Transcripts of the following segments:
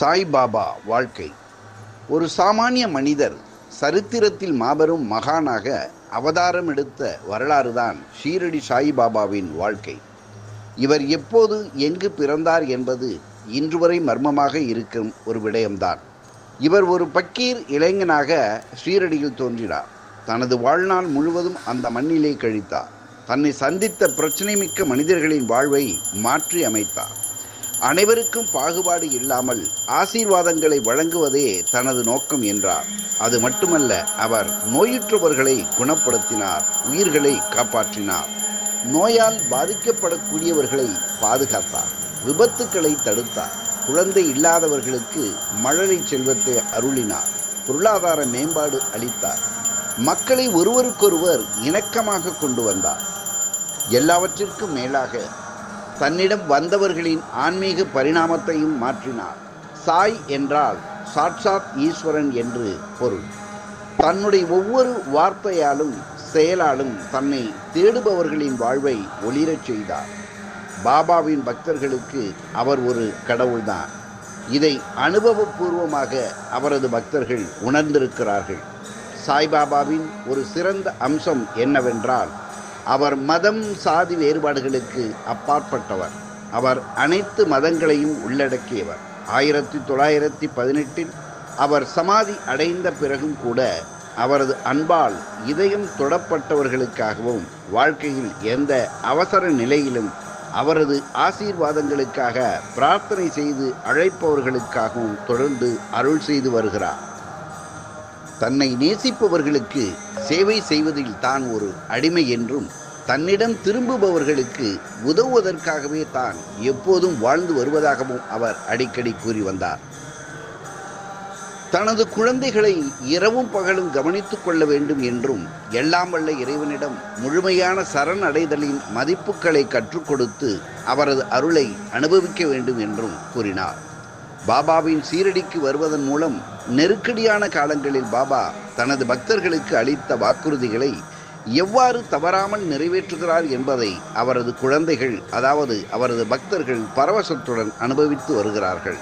சாய்பாபா வாழ்க்கை. ஒரு சாமானிய மனிதர் சரித்திரத்தில் மாபெரும் மகானாக அவதாரம் எடுத்த வரலாறுதான் ஷீரடி சாய்பாபாவின் வாழ்க்கை. இவர் எப்போது எங்கு பிறந்தார் என்பது இன்று வரை மர்மமாக இருக்கும் ஒரு விடயம்தான். இவர் ஒரு பக்கீர் இளைஞனாக ஷீரடியில் தோன்றினார். தனது வாழ்நாள் முழுவதும் அந்த மண்ணிலே கழித்தார். தன்னை சந்தித்த பிரச்சனை மிக்க மனிதர்களின் வாழ்வை மாற்றி அமைத்தார் அனைவருக்கும் பாகுபாடு இல்லாமல் ஆசீர்வாதங்களை வழங்குவதே தனது நோக்கம் என்றார். அது மட்டுமல்ல அவர் நோயுற்றவர்களை குணப்படுத்தினார் உயிர்களை காப்பாற்றினார். நோயால் பாதிக்கப்படக்கூடியவர்களை பாதுகாத்தார் விபத்துக்களை தடுத்தார் குழந்தை இல்லாதவர்களுக்கு மழலை செல்வத்தை அருளினார் பொருளாதார மேம்பாடு அளித்தார். மக்களை ஒருவருக்கொருவர் இணக்கமாக கொண்டு வந்தார். எல்லாவற்றிற்கும் மேலாக தன்னிடம் வந்தவர்களின் ஆன்மீக பரிணாமத்தையும் மாற்றினார். சாய் என்றால் சாட்சாத் ஈஸ்வரன் என்று பொருள். தன்னுடைய ஒவ்வொரு வார்த்தையாலும் செயலாலும் தன்னை தேடுபவர்களின் வாழ்வை ஒளிரச் செய்தார். பாபாவின் பக்தர்களுக்கு அவர் ஒரு கடவுள்தான். இதை அனுபவபூர்வமாக அவரது பக்தர்கள் உணர்ந்திருக்கிறார்கள். சாய்பாபாவின் ஒரு சிறந்த அம்சம் என்னவென்றால் அவர் மதம் சாதி வேறுபாடுகளுக்கு அப்பாற்பட்டவர். அவர் அனைத்து மதங்களையும் உள்ளடக்கியவர். ஆயிரத்தி தொள்ளாயிரத்தி பதினெட்டில் அவர் சமாதி அடைந்த பிறகும் கூட அவரது அன்பால் இதயம் தொடப்பட்டவர்களுக்காகவும் வாழ்க்கையில் எந்த அவசர நிலையிலும் அவரது ஆசீர்வாதங்களுக்காக பிரார்த்தனை செய்து அழைப்பவர்களுக்காகவும் தொடர்ந்து அருள் செய்து வருகிறார். தன்னை நேசிப்பவர்களுக்கு சேவை செய்வதில் தான் ஒரு அடிமை என்றும் தன்னிடம் திரும்புபவர்களுக்கு உதவுவதற்காகவே தான் எப்போதும் வாழ்ந்து வருவதாகவும் அவர் அடிக்கடி கூறி வந்தார். தனது குழந்தைகளை இரவும் பகலும் கவனித்துக் கொள்ள வேண்டும் என்றும் எல்லாம் வல்ல இறைவனிடம் முழுமையான சரண் அடைதலின் மதிப்புகளை கற்றுக் கொடுத்து அவரது அருளை அனுபவிக்க வேண்டும் என்றும் கூறினார். பாபாவின் சீரடிக்கு வருவதன் மூலம் நெருக்கடியான காலங்களில் பாபா தனது பக்தர்களுக்கு அளித்த வாக்குறுதிகளை எவ்வாறு தவறாமல் நிறைவேற்றுகிறார் என்பதை அவரது குழந்தைகள் அதாவது அவரது பக்தர்கள் பரவசத்துடன் அனுபவித்து வருகிறார்கள்.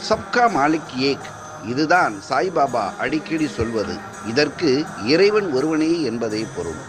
சப்கா மாலிக் ஏக் இதுதான் சாய்பாபா அடிக்கடி சொல்வது. இதற்கு இறைவன் ஒருவனே என்பதே பொருள்.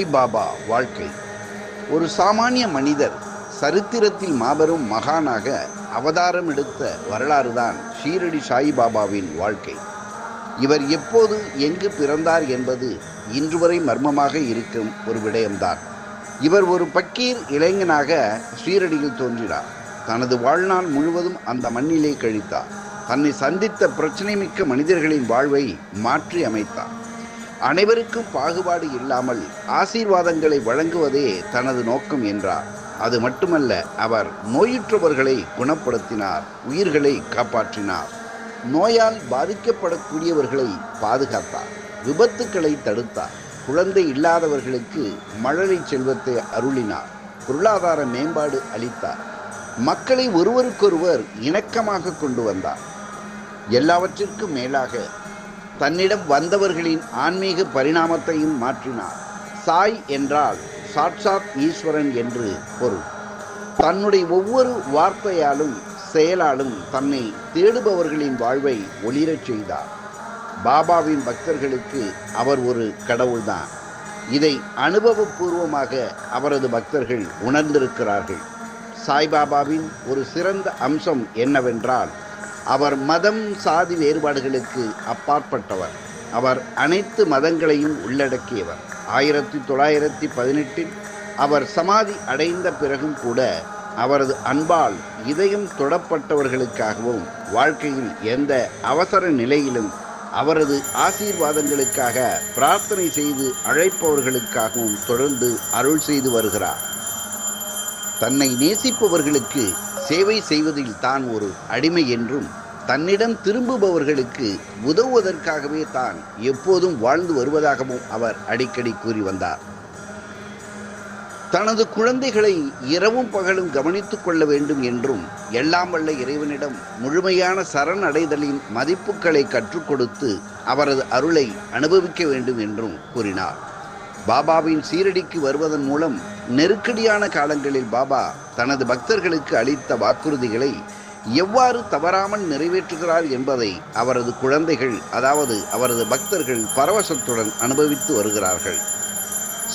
சாய்பாபா வாழ்க்கை. ஒரு சாமானிய மனிதர் சரித்திரத்தில் மாபெரும் மகானாக அவதாரம் எடுத்த வரலாறுதான் ஷீரடி சாய்பாபாவின் வாழ்க்கை. இவர் எப்போது எங்கு பிறந்தார் என்பது இன்று வரை மர்மமாக இருக்கும் ஒரு விடயம்தான். இவர் ஒரு பக்கீர் இளைஞனாக ஷீரடியில் தோன்றினார். தனது வாழ்நாள் முழுவதும் அந்த மண்ணிலே கழித்தார். தன்னை சந்தித்த பிரச்சனை மிக்க மனிதர்களின் வாழ்வை மாற்றி அமைத்தார். அனைவருக்கும் பாகுபாடு இல்லாமல் ஆசீர்வாதங்களை வழங்குவதே தனது நோக்கம் என்றார். அது மட்டுமல்ல அவர் நோயுற்றவர்களை குணப்படுத்தினார் உயிர்களை காப்பாற்றினார். நோயால் பாதிக்கப்படக்கூடியவர்களை பாதுகாத்தார் விபத்துக்களை தடுத்தார் குழந்தை இல்லாதவர்களுக்கு மழலை செல்வத்தை அருளினார் பொருளாதார மேம்பாடு அளித்தார். மக்களை ஒருவருக்கொருவர் இணக்கமாக கொண்டு வந்தார். எல்லாவற்றிற்கும் மேலாக தன்னிடம் வந்தவர்களின் ஆன்மீக பரிணாமத்தையும் மாற்றினார். சாய் என்றால் சாட்சாத் ஈஸ்வரன் என்று பொருள். தன்னுடைய ஒவ்வொரு வார்த்தையாலும் செயலாலும் தன்னை தேடுபவர்களின் வாழ்வை ஒளிரச் செய்தார். பாபாவின் பக்தர்களுக்கு அவர் ஒரு கடவுள்தான். இதை அனுபவபூர்வமாக அவரது பக்தர்கள் உணர்ந்திருக்கிறார்கள். சாய்பாபாவின் ஒரு சிறந்த அம்சம் என்னவென்றால் அவர் மதம் சாதி வேறுபாடுகளுக்கு அப்பாற்பட்டவர். அவர் அனைத்து மதங்களையும் உள்ளடக்கியவர். ஆயிரத்தி தொள்ளாயிரத்தி பதினெட்டில் அவர் சமாதி அடைந்த பிறகும் கூட அவரது அன்பால் இதயம் தொடப்பட்டவர்களுக்காகவும் வாழ்க்கையில் எந்த அவசர நிலையிலும் அவரது ஆசீர்வாதங்களுக்காக பிரார்த்தனை செய்து அழைப்பவர்களுக்காகவும் தொடர்ந்து அருள் செய்து வருகிறார். தன்னை நேசிப்பவர்களுக்கு சேவை செய்வதில் தான் ஒரு அடிமை என்றும் தன்னிடம் திரும்புபவர்களுக்கு உதவுவதற்காகவே தான் எப்போதும் வாழ்ந்து வருவதாகவும் அவர் அடிக்கடி கூறி வந்தார். தனது குழந்தைகளை இரவும் பகலும் கவனித்துக் கொள்ள வேண்டும் என்றும் எல்லாம் வல்ல இறைவனிடம் முழுமையான சரண் அடைதலின் மதிப்புகளை கற்றுக் கொடுத்து அவரது அருளை அனுபவிக்க வேண்டும் என்றும் கூறினார். பாபாவின் சீரடிக்கு வருவதன் மூலம் நெருக்கடியான காலங்களில் பாபா தனது பக்தர்களுக்கு அளித்த வாக்குறுதிகளை எவ்வாறு தவறாமல் நிறைவேற்றுகிறார் என்பதை அவரது குழந்தைகள் அதாவது அவரது பக்தர்கள் பரவசத்துடன் அனுபவித்து வருகிறார்கள்.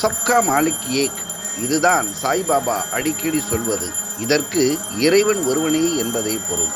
சப்கா மாலிக் ஏக் இதுதான் சாய்பாபா அடிக்கடி சொல்வது. இதற்கு இறைவன் ஒருவனே என்பதே பொருள்.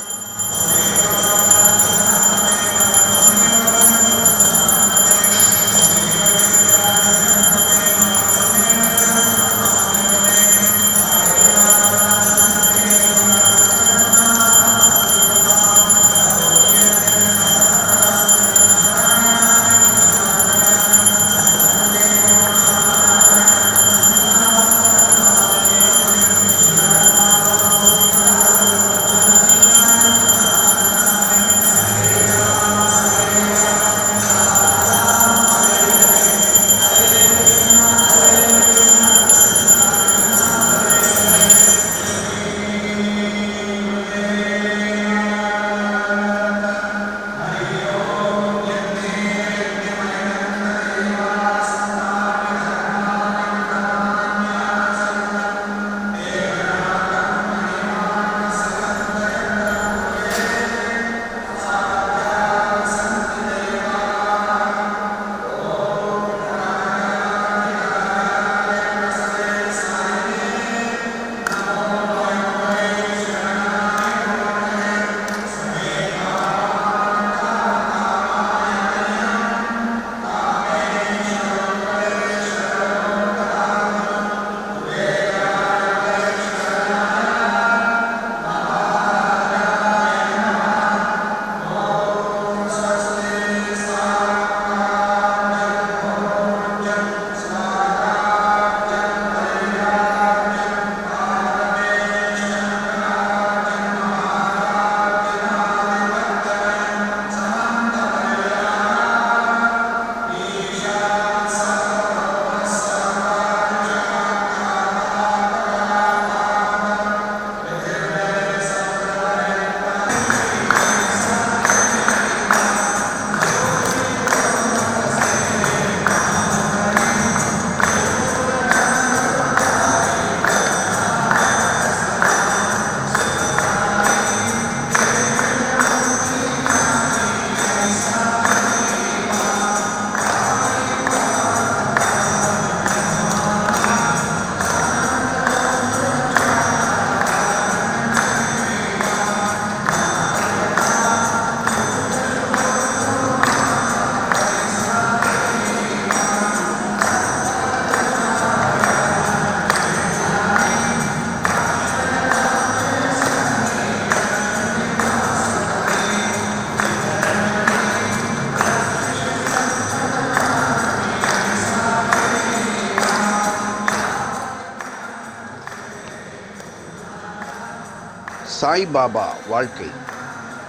சாய்பாபா வாழ்க்கை.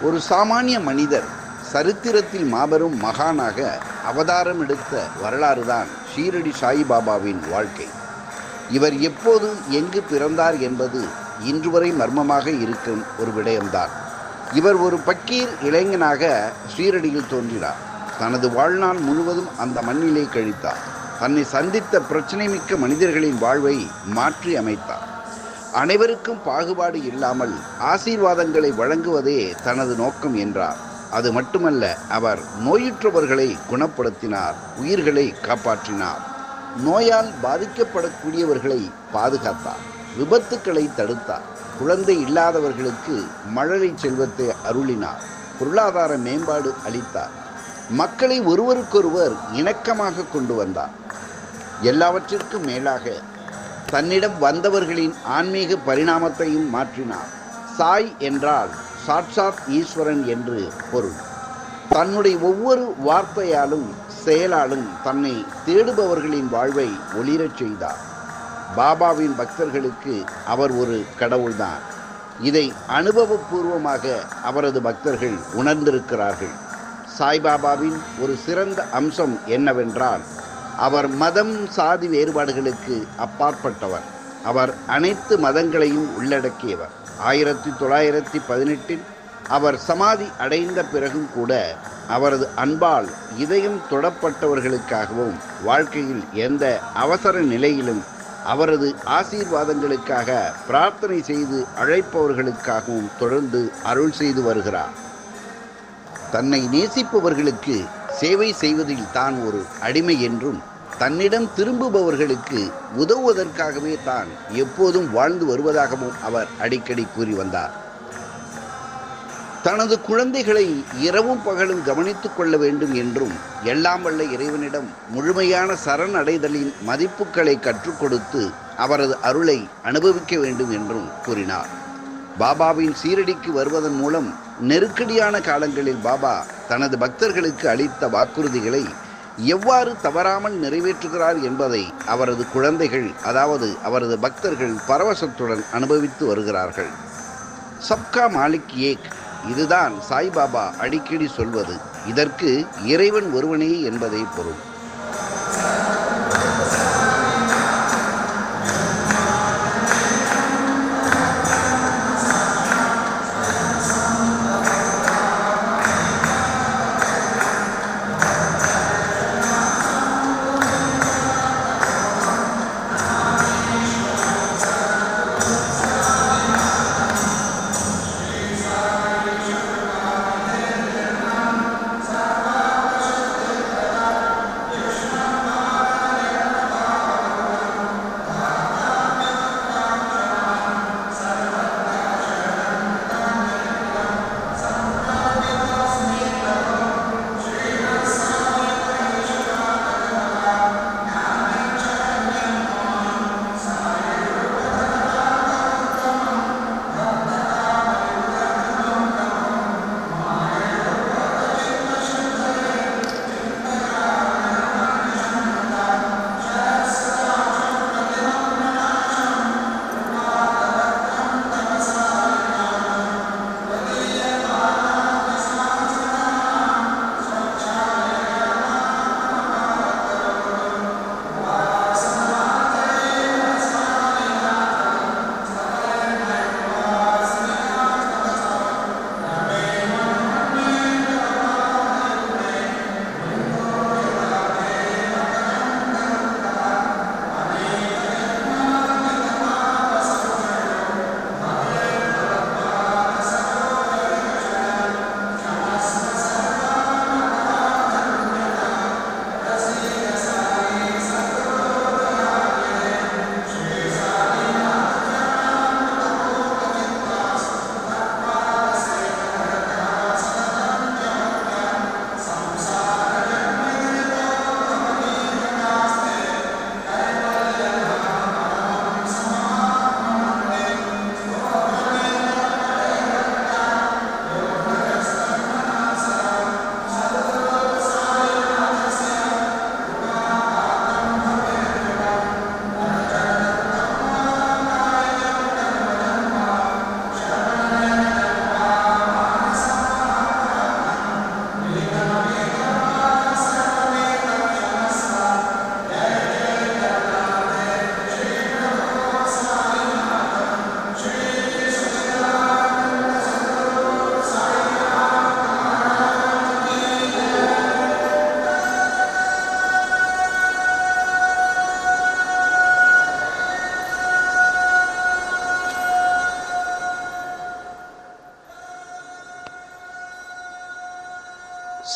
ஒரு சாமானிய மனிதர் சரித்திரத்தில் மாபெரும் மகானாக அவதாரம் எடுத்த வரலாறுதான் ஷீரடி சாய்பாபாவின் வாழ்க்கை. இவர் எப்போது எங்கு பிறந்தார் என்பது இன்று வரை மர்மமாக இருக்கும் ஒரு விடயம்தான். இவர் ஒரு பக்கீர் இளைஞனாக ஷீரடியில் தோன்றினார். தனது வாழ்நாள் முழுவதும் அந்த மண்ணிலே கழித்தார். தன்னை சந்தித்த பிரச்சனை மிக்க மனிதர்களின் வாழ்வை மாற்றி அமைத்தார் அனைவருக்கும் பாகுபாடு இல்லாமல் ஆசீர்வாதங்களை வழங்குவதே தனது நோக்கம் என்றார். அது மட்டுமல்ல அவர் நோயுற்றவர்களை குணப்படுத்தினார் உயிர்களை காப்பாற்றினார். நோயால் பாதிக்கப்படக்கூடியவர்களை பாதுகாத்தார் விபத்துக்களை தடுத்தார் குழந்தை இல்லாதவர்களுக்கு மழலை செல்வத்தை அருளினார் பொருளாதார மேம்பாடு அளித்தார். மக்களை ஒருவருக்கொருவர் இணக்கமாக கொண்டு வந்தார். எல்லாவற்றிற்கும் மேலாக தன்னிடம் வந்தவர்களின் ஆன்மீக பரிணாமத்தையும் மாற்றினார். சாய் என்றால் சாட்சாத் ஈஸ்வரன் என்று பொருள். தன்னுடைய ஒவ்வொரு வார்த்தையாலும் செயலாலும் தன்னை தேடுபவர்களின் வாழ்வை ஒளிரச் செய்தார். பாபாவின் பக்தர்களுக்கு அவர் ஒரு கடவுள்தான். இதை அனுபவபூர்வமாக அவரது பக்தர்கள் உணர்ந்திருக்கிறார்கள். சாய்பாபாவின் ஒரு சிறந்த அம்சம் என்னவென்றால் அவர் மதம் சாதி வேறுபாடுகளுக்கு அப்பாற்பட்டவர். அவர் அனைத்து மதங்களையும் உள்ளடக்கியவர். ஆயிரத்தி தொள்ளாயிரத்தி பதினெட்டில் அவர் சமாதி அடைந்த பிறகும் கூட அவரது அன்பால் இதயம் தொடப்பட்டவர்களுக்காகவும் வாழ்க்கையில் எந்த அவசர நிலையிலும் அவரது ஆசீர்வாதங்களுக்காக பிரார்த்தனை செய்து அழைப்பவர்களுக்காகவும் தொடர்ந்து அருள் செய்து வருகிறார். தன்னை நேசிப்பவர்களுக்கு சேவை செய்வதில் தான் ஒரு அடிமை என்றும் தன்னிடம் திரும்புபவர்களுக்கு உதவுவதற்காகவே தான் எப்போதும் வாழ்ந்து வருவதாகவும் அவர் அடிக்கடி கூறி வந்தார். தனது குழந்தைகளை இரவும் பகலும் கவனித்துக் கொள்ள வேண்டும் என்றும் எல்லாம் வல்ல இறைவனிடம் முழுமையான சரண் அடைதலின் மதிப்புகளை கற்றுக் கொடுத்து அவரது அருளை அனுபவிக்க வேண்டும் என்றும் கூறினார். பாபாவின் சீரடிக்கு வருவதன் மூலம் நெருக்கடியான காலங்களில் பாபா தனது பக்தர்களுக்கு அளித்த வாக்குறுதிகளை எவ்வாறு தவறாமல் நிறைவேற்றுகிறார் என்பதை அவரது குழந்தைகள் அதாவது அவரது பக்தர்கள் பரவசத்துடன் அனுபவித்து வருகிறார்கள். சப்கா மாலிக் ஏக் இதுதான் சாய்பாபா அடிக்கடி சொல்வது. இதற்கு இறைவன் ஒருவனே என்பதே பொருள்.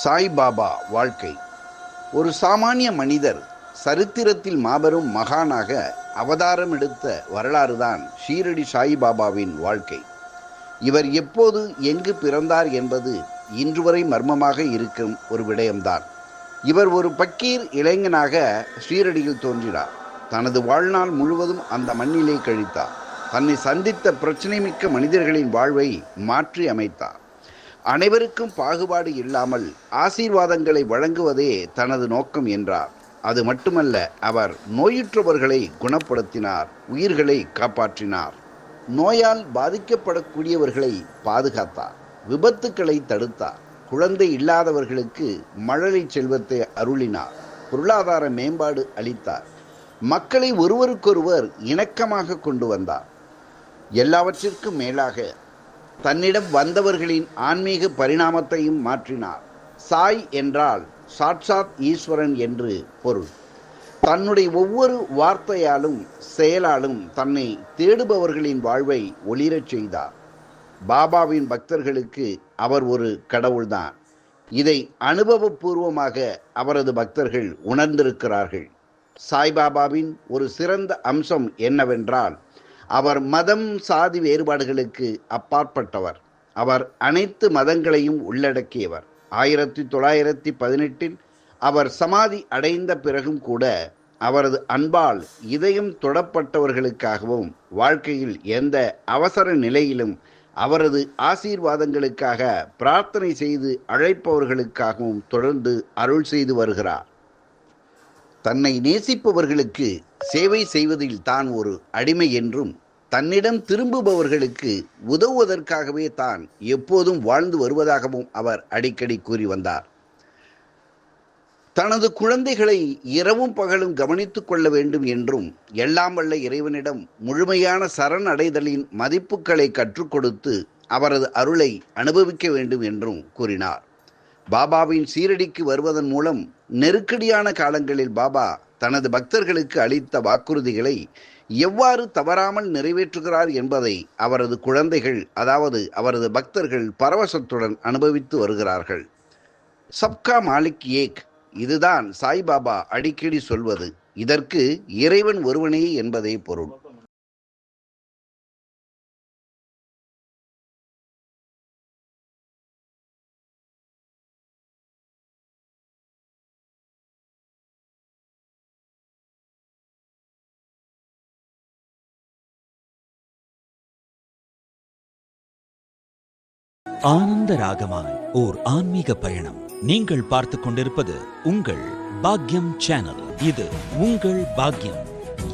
சாய்பாபா வாழ்க்கை. ஒரு சாமானிய மனிதர் சரித்திரத்தில் மாபெரும் மகானாக அவதாரம் எடுத்த வரலாறுதான் ஷீரடி சாய்பாபாவின் வாழ்க்கை. இவர் எப்போது எங்கு பிறந்தார் என்பது இன்று வரை மர்மமாக இருக்கும் ஒரு விடயம்தான். இவர் ஒரு பக்கீர் இளைஞனாக ஷீரடியில் தோன்றினார். தனது வாழ்நாள் முழுவதும் அந்த மண்ணிலே கழித்தார். தன்னை சந்தித்த பிரச்சனை மிக்க மனிதர்களின் வாழ்வை மாற்றி அமைத்தார். அனைவருக்கும் பாகுபாடு இல்லாமல் ஆசீர்வாதங்களை வழங்குவதே தனது நோக்கம் என்றார். அது மட்டுமல்ல அவர் நோயுற்றவர்களை குணப்படுத்தினார் உயிர்களை காப்பாற்றினார். நோயால் பாதிக்கப்படக்கூடியவர்களை பாதுகாத்தார் விபத்துக்களை தடுத்தார் குழந்தை இல்லாதவர்களுக்கு மழலை செல்வத்தை அருளினார் பொருளாதார மேம்பாடு அளித்தார். மக்களை ஒருவருக்கொருவர் இணக்கமாக கொண்டு வந்தார். எல்லாவற்றிற்கும் மேலாக தன்னிடம் வந்தவர்களின் ஆன்மீக பரிணாமத்தையும் மாற்றினார். சாய் என்றால் சாட்சாத் ஈஸ்வரன் என்று பொருள். தன்னுடைய ஒவ்வொரு வார்த்தையாலும் செயலாலும் தன்னை தேடுபவர்களின் வாழ்வை ஒளிரச் செய்தார். பாபாவின் பக்தர்களுக்கு அவர் ஒரு கடவுள்தான். இதை அனுபவபூர்வமாக அவரது பக்தர்கள் உணர்ந்திருக்கிறார்கள். சாய்பாபாவின் ஒரு சிறந்த அம்சம் என்னவென்றால் அவர் மதம் சாதி வேறுபாடுகளுக்கு அப்பாற்பட்டவர். அவர் அனைத்து மதங்களையும் உள்ளடக்கியவர். ஆயிரத்தி தொள்ளாயிரத்தி பதினெட்டில் அவர் சமாதி அடைந்த பிறகும் கூட அவரது அன்பால் இதயம் தொடப்பட்டவர்களுக்காகவும் வாழ்க்கையில் எந்த அவசர நிலையிலும் அவரது ஆசீர்வாதங்களுக்காக பிரார்த்தனை செய்து அழைப்பவர்களுக்காகவும் தொடர்ந்து அருள் செய்து வருகிறார். தன்னை நேசிப்பவர்களுக்கு சேவை செய்வதில் தான் ஒரு அடிமை என்றும் தன்னிடம் திரும்புபவர்களுக்கு உதவுவதற்காகவே தான் எப்போதும் வாழ்ந்து வருவதாகவும் அவர் அடிக்கடி கூறி வந்தார். தனது குழந்தைகளை இரவும் பகலும் கவனித்துக் கொள்ள வேண்டும் என்றும் எல்லாம் வல்ல இறைவனிடம் முழுமையான சரண் அடைதலின் மதிப்புகளை கற்றுக் கொடுத்து அவரது அருளை அனுபவிக்க வேண்டும் என்றும் கூறினார். பாபாவின் சீரடிக்கு வருவதன் மூலம் நெருக்கடியான காலங்களில் பாபா தனது பக்தர்களுக்கு அளித்த வாக்குறுதிகளை எவ்வாறு தவறாமல் நிறைவேற்றுகிறார் என்பதை அவரது குழந்தைகள் அதாவது அவரது பக்தர்கள் பரவசத்துடன் அனுபவித்து வருகிறார்கள். சப்கா மாலிக் ஏக் இதுதான் சாய்பாபா அடிக்கடி சொல்வது. இதற்கு இறைவன் ஒருவனே என்பதே பொருள். ஆனந்த ராகமாய் ஓர் ஆன்மீக பயணம். நீங்கள் பார்த்து கொண்டிருப்பது உங்கள் பாக்யம் சேனல். இது உங்கள் பாக்யம்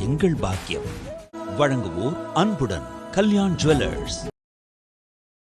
எங்கள் பாக்கியம் வழங்குவோர் அன்புடன் கல்யாண் ஜுவல்லர்ஸ்.